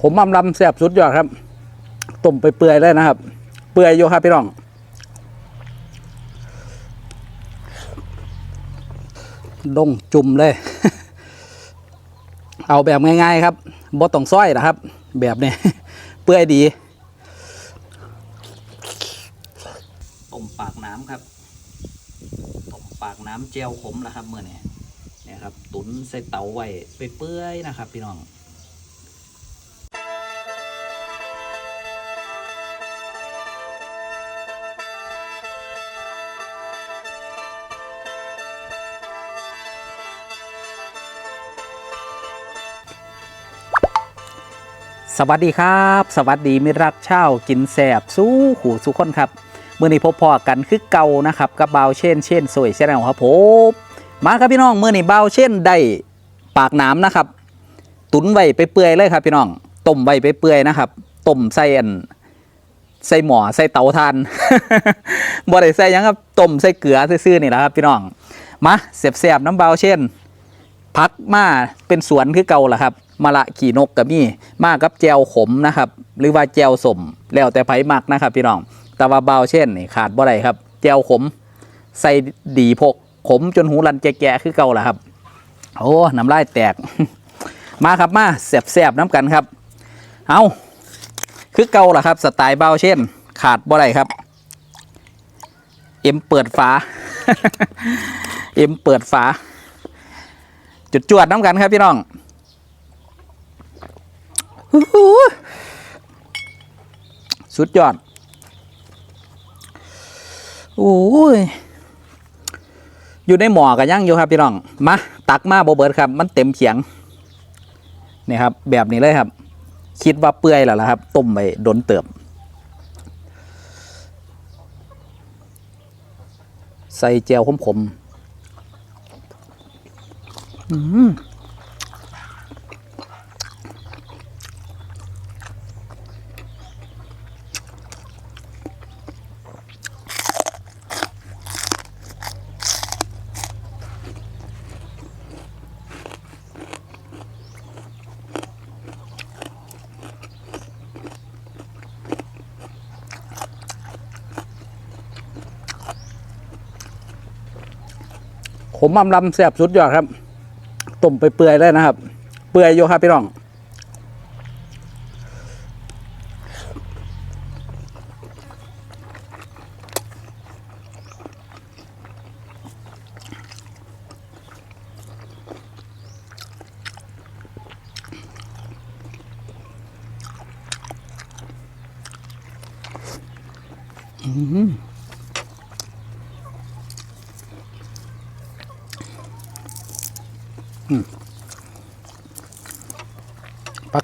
ขมอำลำแซ่บสุดยอดครับต้มไปเปื่อยเลยนะครับ เปื่อยอยู่ครับพี่น้องดงจุ่มเลย เอาแบบง่ายๆครับบ่ต้องซ้อยนะครับ แบบนี้เปื่อยดีต้มปากน้ำครับต้มปากน้ำเจียวขมนะครับเมื่อนี้นี่ยครับ ตุนใส่เตาไว้ไปเปื่อยนะครับ พี่น้อง สวัสดีครับ สวัสดีมิรักเช่ากินแสบสู้ขู่สุขคนครับเมื่อนี้พบพอกันคือเก่านะครับกับเบาเช่นเช่นสวยเช่นของครับผมมาครับพี่น้องเมื่อนี้เบาเช่นได้ปากน้ำนะครับ ตุนไว้ไปเปื่อยเลยครับพี่น้องต้มไว้ไปเปื่อยนะครับต้มใส่อันใส่หมอใส่เตาทานบ่ได้ใส่ยังครับต้มใส่เกลือซื่อๆนี่แหละครับพี่น้องมาเสียบๆน้ำเบาเช่น พักมาเป็นสวนคือเก่าล่ะครับมะละขี่นกกับมี่มากับแจวขมนะครับ หรือว่าแจวสมแล้วแต่ไผมักนะครับ พี่น้อง แต่ว่าเบาเช่นนี่ขาดบ่ได้ครับ แจวขม ใส่ดีพกขมจนหูรันแก่ๆคือเก่าล่ะครับ โอ้น้ำลายแตก มาครับมาแสบๆน้ำกันครับ เอาคือเก่าล่ะครับ สไตล์เบาเช่น ขาดบ่ได้ครับ เอ็มเปิดฝา เอ็มเปิดฝา จุดจวดน้ำกันครับพี่น้องฮู้ฮู้สุดยอด โอ้ย อยู่ในหมอกันยังอยู่ครับพี่น้อง มา ตักมาโบเบิร์ดครับ มันเต็มเขียง นี่ครับ แบบนี้เลยครับ คิดว่าเปื่อยแล้วล่ะครับ ต้มไปดนเติบใส่เจียวขมๆอืม ขมอำลำแซ่บสุดยอดครับ ต้มไปเปื่อยเลยนะครับ เปื่อยอยู่ครับพี่น้องปัก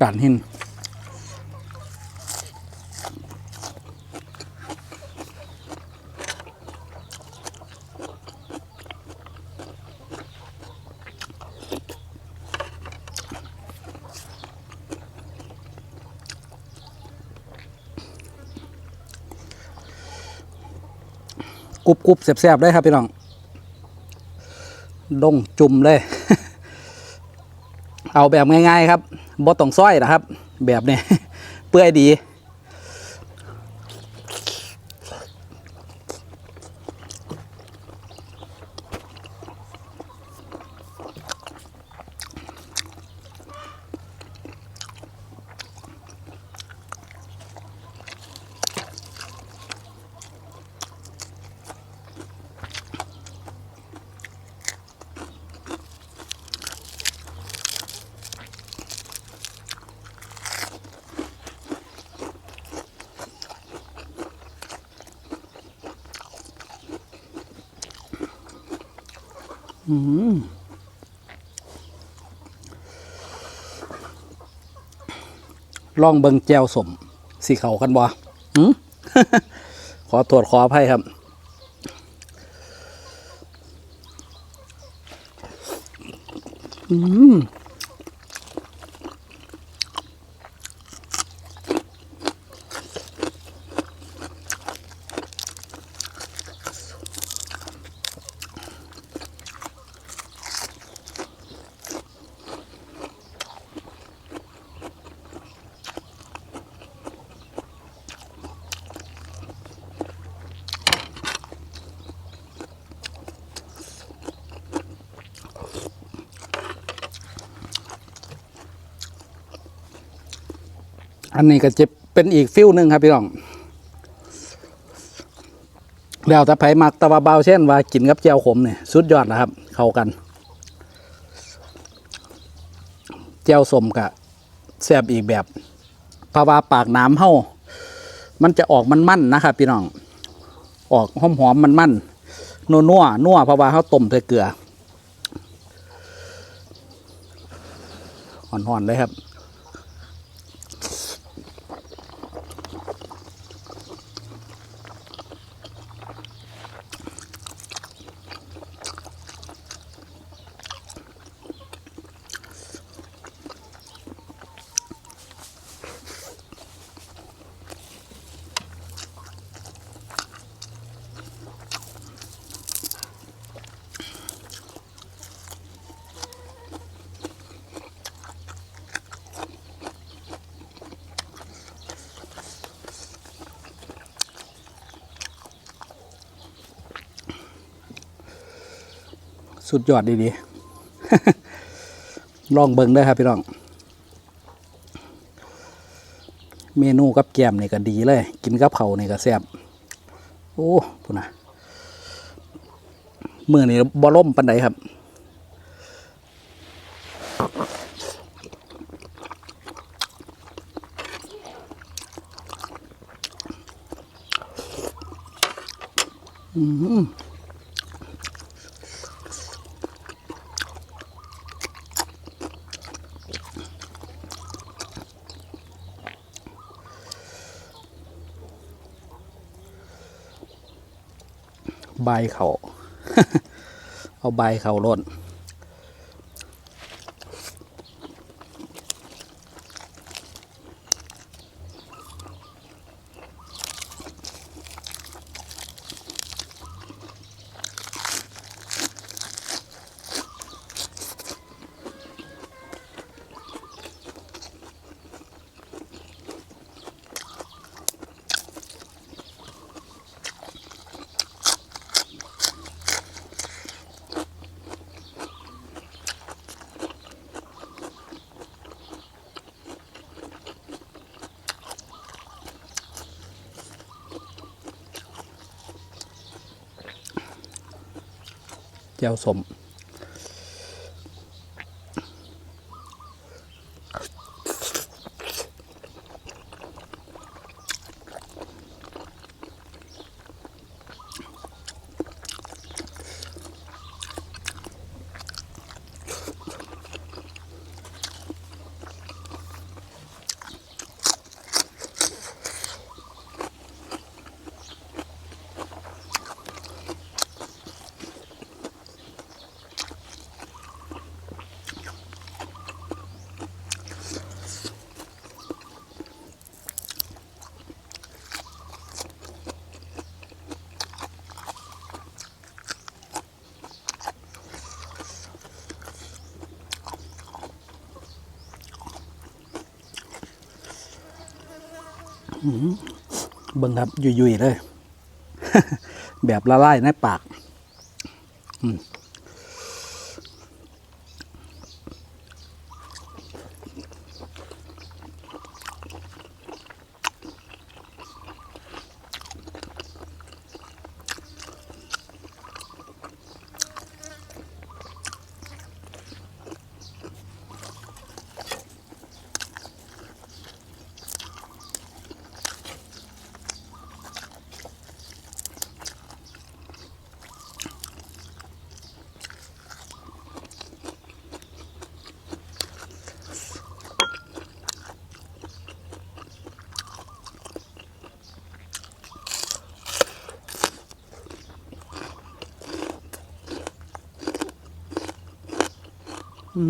กานหินกรุบกรุบๆแสบๆเลยครับพี่น้องดงจุ่มเลย เอาแบบง่ายๆครับบ่ต้องซ้อยนะครับ แบบนี้เปื่อยดี อืมลองเบิงแจวสมสีเขากันบ่หืมขอตรวจขออภัยครับ อืม อันนี้ก็จะเป็นอีกฟิลหนึ่งครับพี่น้องแล้วแต่ไผมักตะวาเบาเช่นว่ากินกับแจวขมเนี่ยสุดยอดนะครับ เข้ากันแจวสมกะแซบอีกแบบเพราว่าปากน้ำเฮามันจะออกมันๆนนะครับพี่น้อง ออกหอมหอมมันๆนัวนัวนัวเพราว่าเขาต้มใส่เกลือห่อนๆเลยครับ สุดยอดดีๆลองเบิ่งได้ครับพี่น้อง เมนูกับแกมนี่ก็ดีเลย กินกับเขานี่ก็แซ่บโอ้พูนะมือนี่บอล่มปันไดครับอืม ใบเขา เอาใบเขาล่น เจ้าสม เบิ่งครับ ยุยๆเลย แบบละลายในปาก อื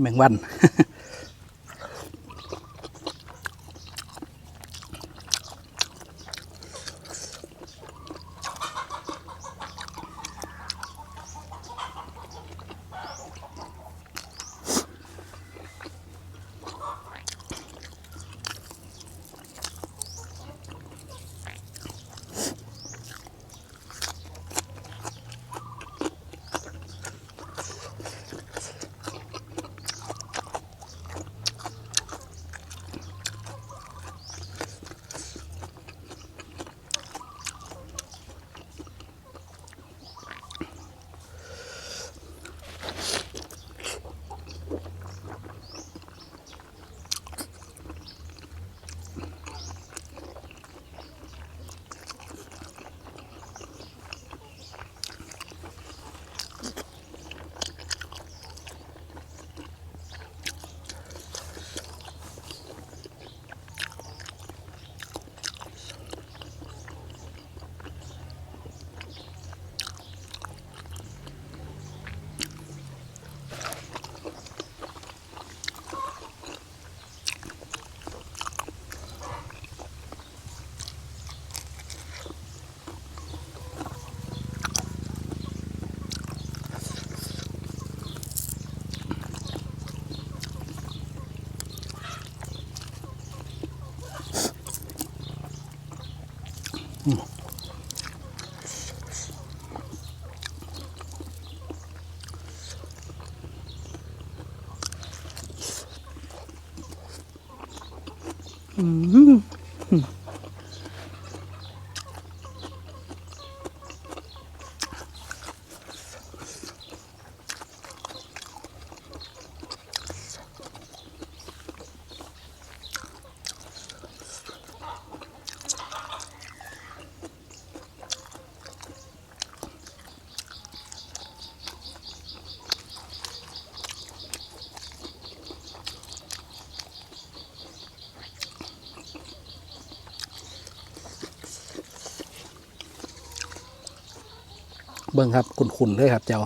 แมงวัน Mm-hmm. เบิ่งครับขุนๆเลยครับเจ้า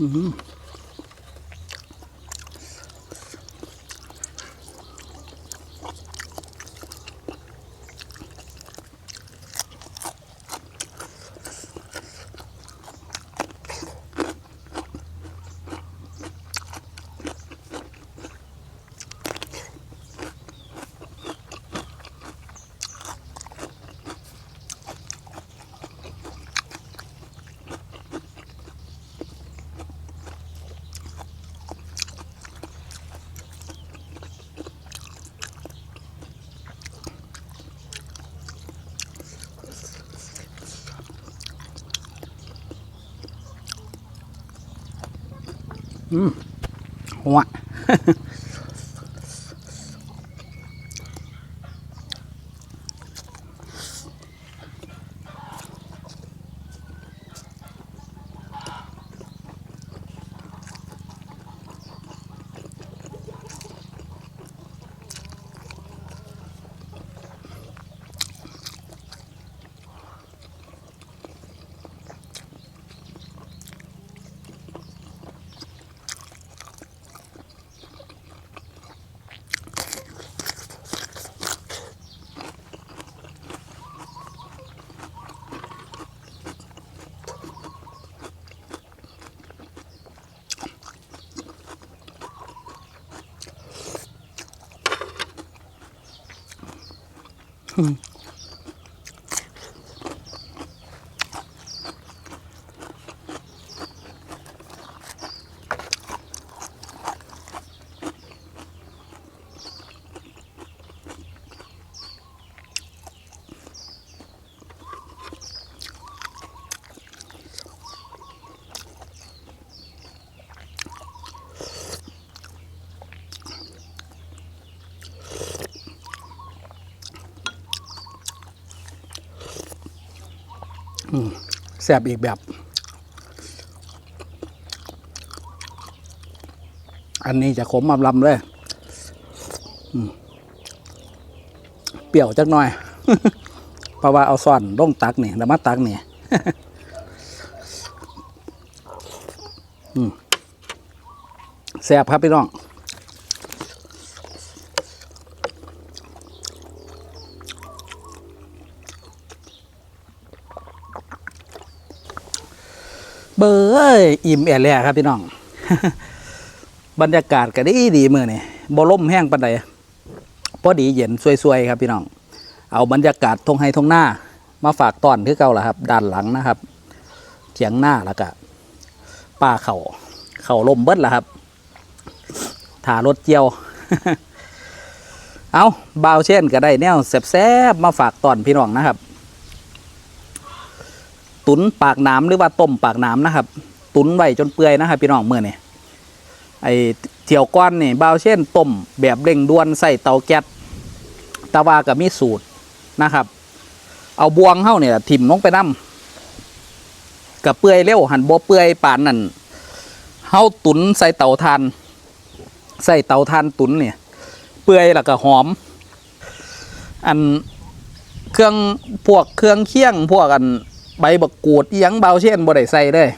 อืม หัว แแสบอีกแบบ อันนี้จะขมลำเลย เปรี้ยวจักหน่อย เพราะว่าเอาซ่อนลงตักนี่แล้วมาตักนี่แสบครับพี่น้อง เบอร์อ้ยอิ่มแอแล่ครับพี่น้อง บรรยากาศก็ดีดีมือนี่บ่ล่มแห้งปานใดพอดีเย็นสวยๆครับพี่น้อง เอาบรรยากาศทงไฮทงหน้า มาฝากตอนคือเก่าละครับ ด้านหลังนะครับเถียงหน้าแล้วก็ป่าเขาเข่าล่มเบิดละครับถารถเจียว เอาเบาเช่นก็ได้แนวแซบๆมาฝากตอนพี่น้องนะครับ ตุนปากน้ำหรือว่าต้มปากน้ำนะครับ ตุนไว้จนเปื่อยนะครับพี่น้องเมื่อนี่ไอเที่ยวก้อนนี่บาเช่นต้มแบบเร่งด่วนใส่เตาแก๊สตะวากับมีสูตรนะครับ เอาบวงเข้าเนี่ยถิ่มลงไปน้ำกับเปื่อยเร็วหันบ่เปื่อยป่านนั่นเฮาตุนใส่เตาทานใส่เตาทานตุนเนี่ยเปื่อยแล้วก็หอม อันเครื่องพวกเครื่องเคี่ยงพวกอัน ใบบักกูดยังเบาเช่นบ่ได้ใส่เลย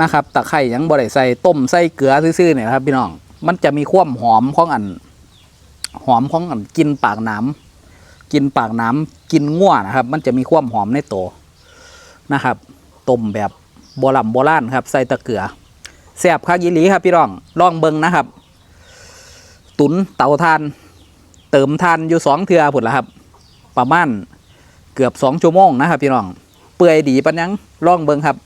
นะครับตะไคร่ยังบ่ได้ใส่ต้มใส่เกลือซื่อๆเนี่ยครับ พี่น้องมันจะมีความหอมของอัน หอมของอันกินปากน้ำกินปากน้ำกินง่วนะครับ มันจะมีความหอมในตัวนะครับต้มแบบโบราณโบราณครับ ใส่ตะเกียแซ่บคักยีหลีครับ พี่น้องลองเบิงนะครับ ตุนเตาทาน เติมทานอยู่สองเทือผุดละครับ ประมาณ เกือบสองชั่วโมงนะครับพี่น้อง เปื่อยดีปันยังล่องเบิงครับ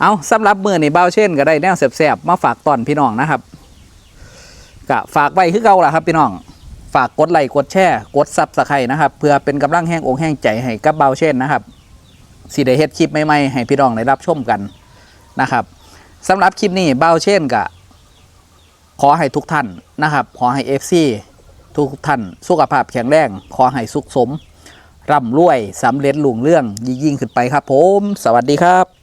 เอาสำหรับมือนี่เบาเช่นก็ได้แนวแสบๆมาฝากตอนพี่น้องนะครับก็ฝากไว้คือเก่าล่ะครับพี่น้อง ฝากกดไลค์กดแชร์กดซับสไครต์นะครับ เพื่อเป็นกำลังแห้งอกแห้งใจให้กับเบาเช่นนะครับสิได้เฮ็ดคลิปใหม่ๆให้พี่น้องได้รับชมกันนะครับสำหรับคลิปนี้เบาเช่นก็ขอให้ทุกท่านนะครับ ขอให้เอฟซีทุกท่าน สุขภาพแข็งแรง ขอให้สุขสม ร่ำรวยสำเร็จลุงเรื่องยิ่งยิ่งขึ้นไปครับผม สวัสดีครับ